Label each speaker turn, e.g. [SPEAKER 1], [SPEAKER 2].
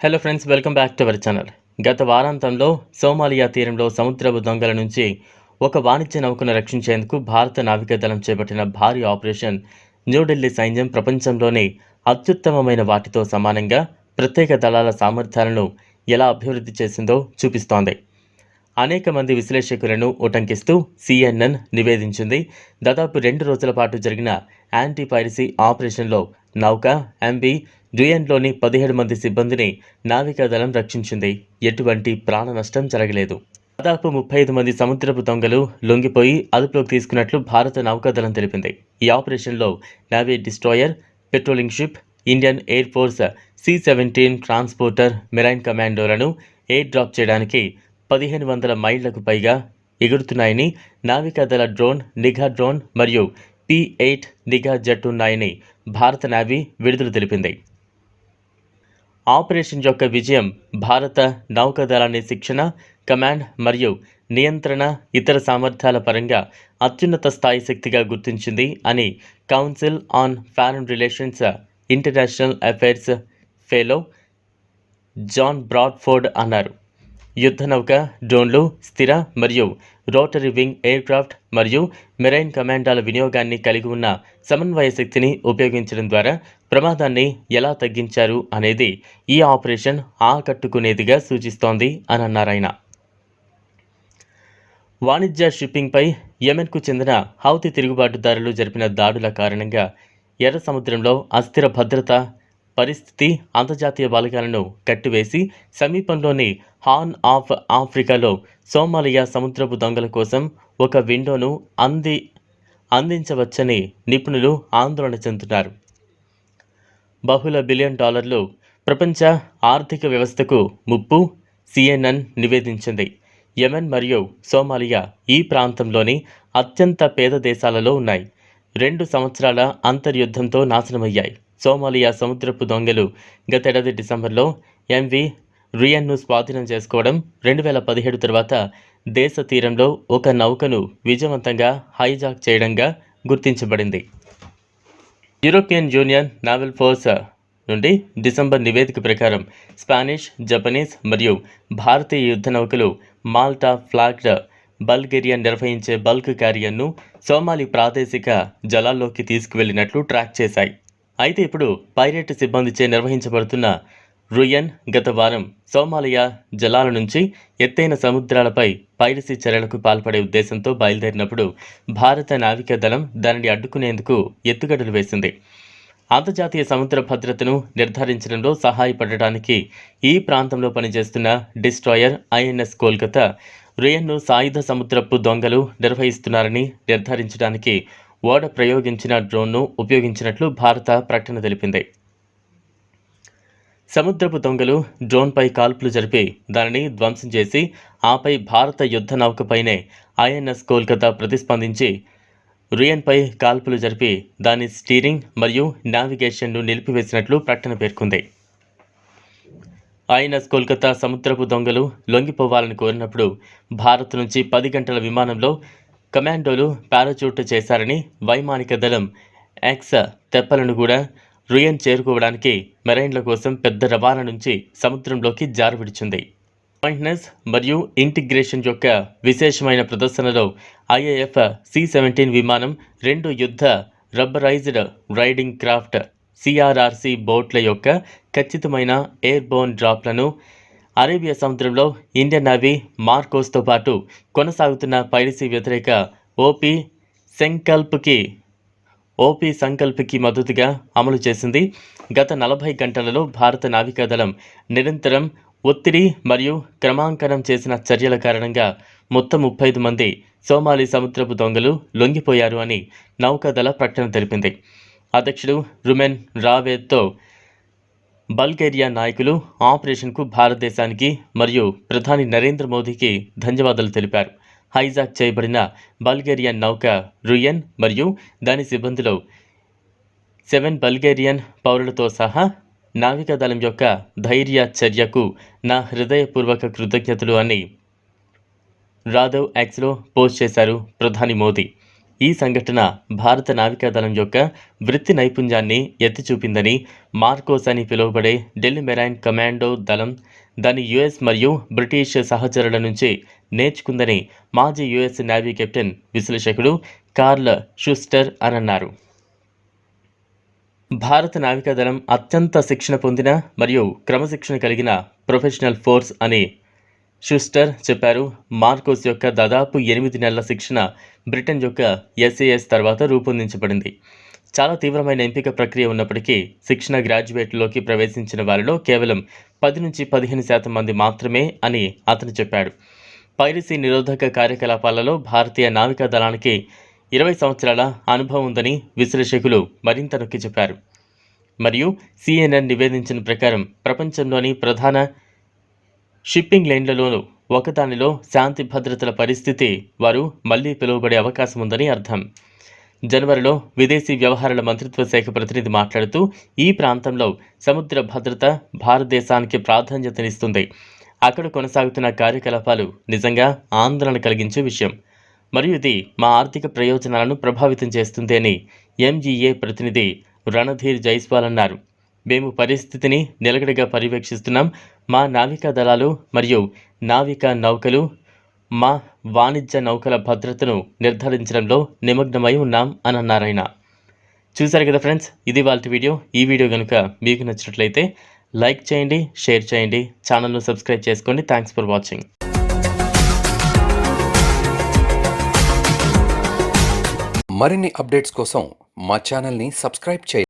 [SPEAKER 1] Hello friends welcome back to our channel గత వారాంతంలో Somalia తీరంలో సముద్రపు దొంగల నుంచి ఒక వాణిజ్య నౌకను రక్షించేందుకు భారత నావికాదళం చేపట్టిన భారీ ఆపరేషన్ న్యూఢిల్లీ సైన్యం ప్రపంచంలోనే అత్యుత్తమమైన వాటితో సమానంగా ప్రత్యేక దళాల సామర్థ్యాలను ఎలా అభివృద్ధి చేసిందో చూపిస్తోంది. అనేక మంది విశ్లేషకులను ఉటంకిస్తూ సిఎన్ఎన్ నివేదించింది. దాదాపు రెండు రోజుల పాటు జరిగిన యాంటీ పైరసీ ఆపరేషన్లో నౌక ఎంబీ డ్యూయన్లోని పదిహేడు మంది సిబ్బందిని నావికాదళం రక్షించింది. ఎటువంటి ప్రాణ నష్టం జరగలేదు. దాదాపు ముప్పై ఐదు మంది సముద్రపు దొంగలు లొంగిపోయి అదుపులోకి తీసుకున్నట్లు భారత నౌకాదళం తెలిపింది. ఈ ఆపరేషన్లో navy destroyer patrolling ship Indian air force C seventeen transporter marine కమాండోలను air drop చేయడానికి పదిహేను వందల మైళ్ళకు పైగా ఎగురుతున్నాయని నావికాదళ డ్రోన్ నిఘా డ్రోన్ మరియు పి ఎయిట్ నిఘా జెట్ ఉన్నాయని భారత నావీ విడుదల తెలిపింది. ఆపరేషన్ యొక్క విజయం భారత నౌకాదళాన్ని శిక్షణ కమాండ్ మరియు నియంత్రణ ఇతర సామర్థ్యాల పరంగా అత్యున్నత స్థాయి శక్తిగా గుర్తించింది అని council on foreign relations international affairs fellow John Bradford అన్నారు. యుద్ధ నౌక డ్రోన్లు స్థిర మరియు రోటరీ వింగ్ ఎయిర్క్రాఫ్ట్ మరియు మెరైన్ కమాండాల వినియోగాన్ని కలిగి ఉన్న సమన్వయ శక్తిని ఉపయోగించడం ద్వారా ప్రమాదాన్ని ఎలా తగ్గించారు అనేది ఈ ఆపరేషన్ ఆకట్టుకునేదిగా సూచిస్తోంది అని అన్నారాయన వాణిజ్య షిప్పింగ్పై యెమెన్కు చెందిన హౌతి తిరుగుబాటుదారులు జరిపిన దాడుల కారణంగా ఎర్ర సముద్రంలో అస్థిర భద్రత పరిస్థితి అంతర్జాతీయ బాలికలను కట్టివేసి సమీపంలోని హార్న్ ఆఫ్ ఆఫ్రికాలో సోమాలియా సముద్రపు దొంగల కోసం ఒక విండోను అంది అందించవచ్చని నిపుణులు ఆందోళన చెందుతున్నారు. బహుళ బిలియన్ డాలర్లు ప్రపంచ ఆర్థిక వ్యవస్థకు ముప్పు సిఎన్ఎన్ నివేదించింది. యెమెన్ మరియు సోమాలియా ఈ ప్రాంతంలోని అత్యంత పేద దేశాలలో ఉన్నాయి. రెండు సంవత్సరాల అంతర్యుద్ధంతో నాశనమయ్యాయి. సోమాలియా సముద్రపు దొంగలు గతేడాది డిసెంబర్లో ఎంవి రియన్ను స్వాధీనం చేసుకోవడం రెండు వేల పదిహేడు తర్వాత దేశ తీరంలో ఒక నౌకను విజయవంతంగా హైజాక్ చేయడంగా గుర్తించబడింది. యూరోపియన్ యూనియన్ నావెల్ ఫోర్స్ నుండి డిసెంబర్ నివేదిక ప్రకారం స్పానిష్ జపనీస్ మరియు భారతీయ యుద్ధ నౌకలు మాల్టా ఫ్లాగ్డ్ బల్గేరియా నిర్వహించే బల్క్ క్యారియర్ను సోమాలి ప్రాదేశిక జలాల్లోకి తీసుకువెళ్ళినట్లు ట్రాక్ చేశాయి. అయితే ఇప్పుడు పైరేట్ సిబ్బందిచే నిర్వహించబడుతున్న రుయన్ గత వారం సోమాలియా జలాల నుంచి ఎత్తైన సముద్రాలపై పైరసీ చర్యలకు పాల్పడే ఉద్దేశంతో బయలుదేరినప్పుడు భారత నావికా దళం దానిని అడ్డుకునేందుకు ఎత్తుగడలు వేసింది. అంతర్జాతీయ సముద్ర భద్రతను నిర్ధారించడంలో సహాయపడటానికి ఈ ప్రాంతంలో పనిచేస్తున్న డిస్ట్రాయర్ ఐఎన్ఎస్ కోల్కతా రుయన్ను సాయుధ సముద్రపు దొంగలు నిర్వహిస్తున్నారని నిర్ధారించడానికి ఓడ ప్రయోగించిన డ్రోన్ను ఉపయోగించినట్లు భారత ప్రకటన తెలిపింది. సముద్రపు దొంగలు డ్రోన్పై కాల్పులు జరిపి దానిని ధ్వంసం చేసి ఆపై భారత యుద్ధ నౌకపైనే ఐఎన్ఎస్ కోల్కతా ప్రతిస్పందించి రుయన్పై కాల్పులు జరిపి దాని స్టీరింగ్ మరియు నావిగేషన్ను నిలిపివేసినట్లు ప్రకటన పేర్కొంది. ఐఎన్ఎస్ కోల్కతా సముద్రపు దొంగలు లొంగిపోవాలని కోరినప్పుడు భారత్ నుంచి పది గంటల విమానంలో కమాండోలు పారాచూట్ చేశారని వైమానిక దళం యాక్స తెప్పలను కూడా రుయన్ చేరుకోవడానికి మెరైన్ల కోసం పెద్ద రవాణా నుంచి సముద్రంలోకి జారవిడిచింది. పాయింట్నెస్ మరియు ఇంటిగ్రేషన్ యొక్క విశేషమైన ప్రదర్శనలో ఐఏఎఫ్ సి సెవెంటీన్ విమానం రెండు యుద్ధ రబ్బరైజ్డ్ రైడింగ్ క్రాఫ్ట్ సిఆర్ఆర్సి బోట్ల యొక్క ఖచ్చితమైన ఎయిర్బోన్ డ్రాప్లను అరేబియా సముద్రంలో ఇండియన్ నావీ మార్కోస్తో పాటు కొనసాగుతున్న పైరసీ వ్యతిరేక ఓపీ సంకల్ప్కి ఓపీ సంకల్ప్కి మద్దతుగా అమలు చేసింది. గత నలభై గంటలలో భారత నావికాదళం నిరంతరం ఒత్తిడి మరియు క్రమాంకనం చేసిన చర్యల కారణంగా మొత్తం ముప్పై ఐదు మంది సోమాలి సముద్రపు దొంగలు లొంగిపోయారు అని నౌకాదళ ప్రకటన తెలిపింది. అధ్యక్షుడు రుమెన్ రావేత్తో బల్గేరియా నాయకులు ఆపరేషన్కు భారతదేశానికి మరియు ప్రధాని నరేంద్ర మోదీకి ధన్యవాదాలు తెలిపారు. హైజాక్ చేయబడిన బల్గేరియన్ నౌక రుయన్ మరియు దాని సిబ్బందిలో సెవెన్ బల్గేరియన్ పౌరులతో సహా నావికాదళం యొక్క ధైర్య చర్యకు నా హృదయపూర్వక కృతజ్ఞతలు అని రాధవ్ యాక్స్లో పోస్ట్ చేశారు ప్రధాని మోదీ. ఈ సంఘటన భారత నావికాదళం యొక్క వృత్తి నైపుణ్యాన్ని ఎత్తి చూపిందని మార్కోస్ అని పిలువబడే ఢిల్లీ మెరైన్ కమాండో దళం దాని యుఎస్ మరియు బ్రిటిష్ సహచరుల నుంచి నేర్చుకుందని మాజీ యుఎస్ నేవీ కెప్టెన్ విశ్లేషకుడు కార్ల్ షుస్టర్ అని అన్నారు భారత నావికాదళం అత్యంత శిక్షణ పొందిన మరియు క్రమశిక్షణ కలిగిన ప్రొఫెషనల్ ఫోర్స్ అని షుస్టర్ చెప్పారు మార్కోస్ యొక్క దాదాపు ఎనిమిది నెలల శిక్షణ బ్రిటన్ యొక్క ఎస్ఏఎస్ తర్వాత రూపొందించబడింది. చాలా తీవ్రమైన ఎంపిక ప్రక్రియ ఉన్నప్పటికీ శిక్షణ గ్రాడ్యుయేట్లోకి ప్రవేశించిన వారిలో కేవలం పది నుంచి పదిహేను శాతం మంది మాత్రమే అని అతను చెప్పాడు. పైరసీ నిరోధక కార్యకలాపాలలో భారతీయ నావికా దళానికి ఇరవై సంవత్సరాల అనుభవం ఉందని విశ్లేషకులు మరింత నొక్కి చెప్పారు. మరియు సిఎన్ఎన్ నివేదించిన ప్రకారం ప్రపంచంలోని ప్రధాన షిప్పింగ్ లైన్లలో ఒకదానిలో శాంతి భద్రతల పరిస్థితి వారు మళ్ళీ పిలువబడే అవకాశం ఉందని అర్థం. జనవరిలో విదేశీ వ్యవహారాల మంత్రిత్వ శాఖ ప్రతినిధి మాట్లాడుతూ ఈ ప్రాంతంలో సముద్ర భద్రత భారతదేశానికి ప్రాధాన్యతనిస్తుంది. అక్కడ కొనసాగుతున్న కార్యకలాపాలు నిజంగా ఆందోళన కలిగించే విషయం. మరియు ఇది మా ఆర్థిక ప్రయోజనాలను ప్రభావితం చేస్తుంది అని ఎంజీఏ ప్రతినిధి రణధీర్ జైస్వాల్ అన్నారు. మేము పరిస్థితిని నిలకడగా పర్యవేక్షిస్తున్నాం. మా నావికా దళాలు మరియు నావికా నౌకలు మా వాణిజ్య నౌకల భద్రతను నిర్ధారించడంలో నిమగ్నమై ఉన్నాం అని అన్నారాయన చూసారు కదా ఫ్రెండ్స్ ఇది వాళ్ళ వీడియో. ఈ వీడియో కనుక మీకు నచ్చినట్లయితే లైక్ చేయండి షేర్ చేయండి ఛానల్ను సబ్స్క్రైబ్ చేసుకోండి. థ్యాంక్స్ ఫర్ వాచింగ్
[SPEAKER 2] మరిన్ని అప్డేట్స్ కోసం మా ఛానల్ని సబ్స్క్రైబ్ చేయండి.